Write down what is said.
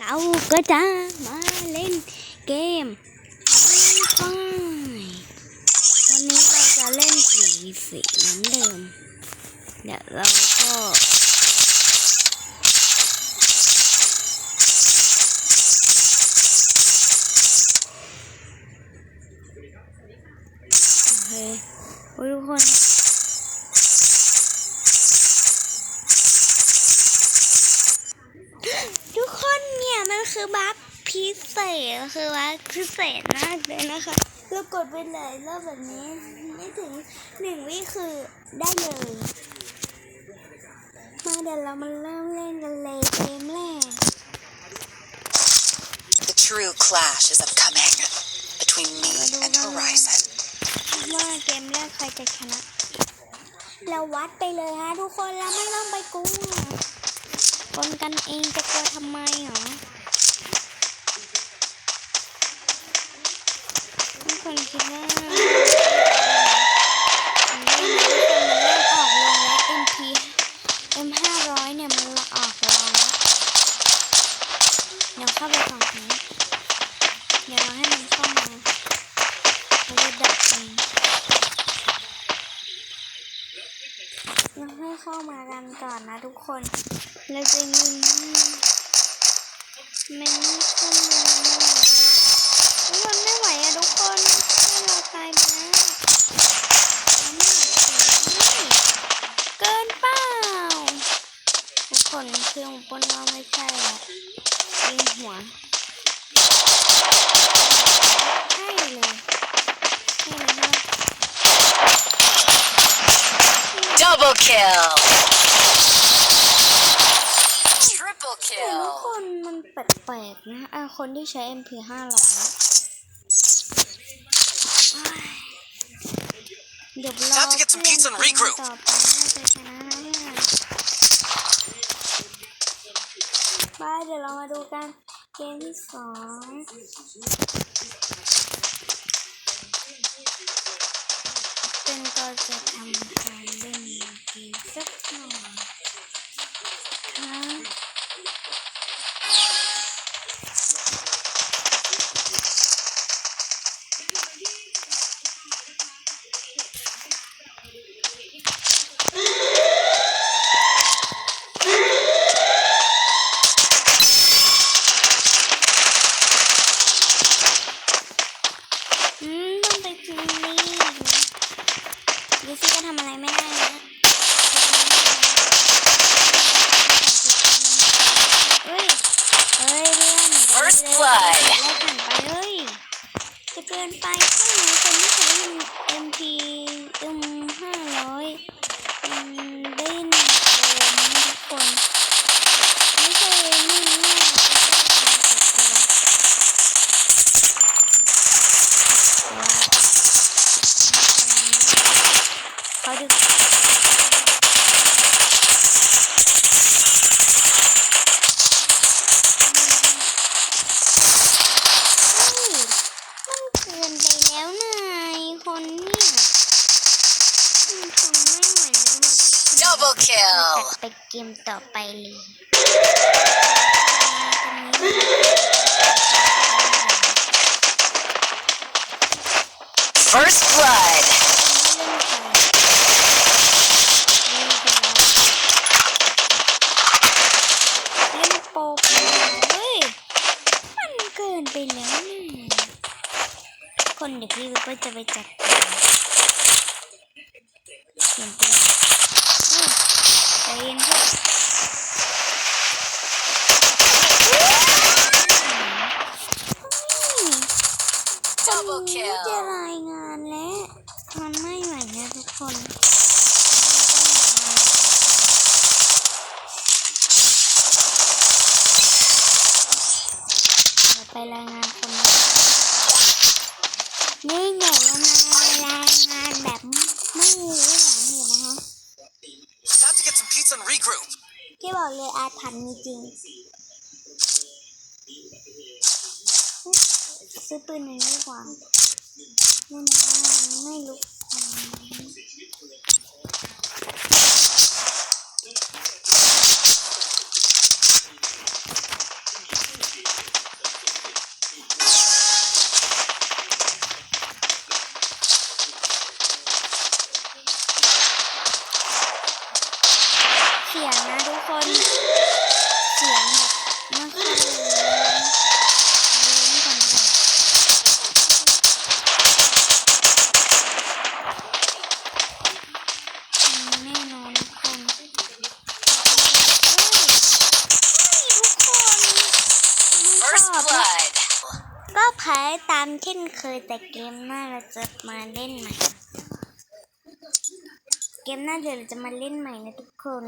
เราก็จะมาเล่นเกมฟายวันนี้เราจะเล่นสีสีเหมือนเดิม เดี๋ยวเราก็โอเคทุกคน บัฟพิเศษคือบัฟพิเศษมากเลยนะคะเรากดไปเลยรอบแบบนี้ ไม่ถึงหนึ่งวิคือได้เลยมาเดี๋ยวเรามาเริ่มเล่นกันเลยเกมแรก The true clash is upcoming between me and Horizon. ว่าเกมแรกใครจะชนะเราวัดไปเลยฮะทุกคนเราไม่ต้องไปกลัวคนกันเองจะกลัวทำไมหรอ ทุกคนคิดว่ามันเริ่มออกลงแล้ว MP M ห้าร้อยเนี่ยมันออกลงแล้วเดี๋ยวเข้าไปฝั่งนี้เดี๋ยวเราให้มันเข้ามาเราจะดับเองยังให้เข้ามากันก่อนนะทุกคน เราจะยิงมันไม่ขึ้นมาทุกคนไม่ อะทุกคนให้เราตายไปแล้วเกินเปล่าทุกคนเครื่องปนว่าไม่ใช่ละยิงหัวใช่เลยใช่เลยนะ Double kill! Triple แต่ทุก kill! คนมันแปลกๆนะอะคนที่ใช้ MP ห้าร้อย เดี๋ยวรอ Time to get some pizza and regroup ต่อไปน่าจะชนะนะเนี่ยไปเดี๋ยวเรามาดูกันเกมที่สอง ดิซี่ก็ทำอะไรไม่ได้นะเฮ้ย เฮ้ยเพื่อน First blood ไล่ผ่านไปเฮ้ย จะเกินไป Double ตั kill! ดไปเกมต่อไปเลย First blood! เล่นโปกเฮ้ย มันเกินไปแล้วนี่คนเดี๋ยวพี่ก็จะไปจัดการเสียงปื Double จะรายงานและมันไม่ไหวนะทุกคนเดี๋ยวไปรายงานคนนะนี่เดี๋ยวเรามารายงานแบบไม่รู้หลังอยู่นะคะที่บอกเลยอาถรรพ์มีจริง ซื้อปืนหน่อยดีกว่าไม่นะไม่ลุกเสียงนะทุกคน ก็แพ้ตามเช่นเคยแต่เกมหน้าเราจะมาเล่นใหม่ เกมหน้าเดี๋ยวเราจะมาเล่นใหม่นะทุกคน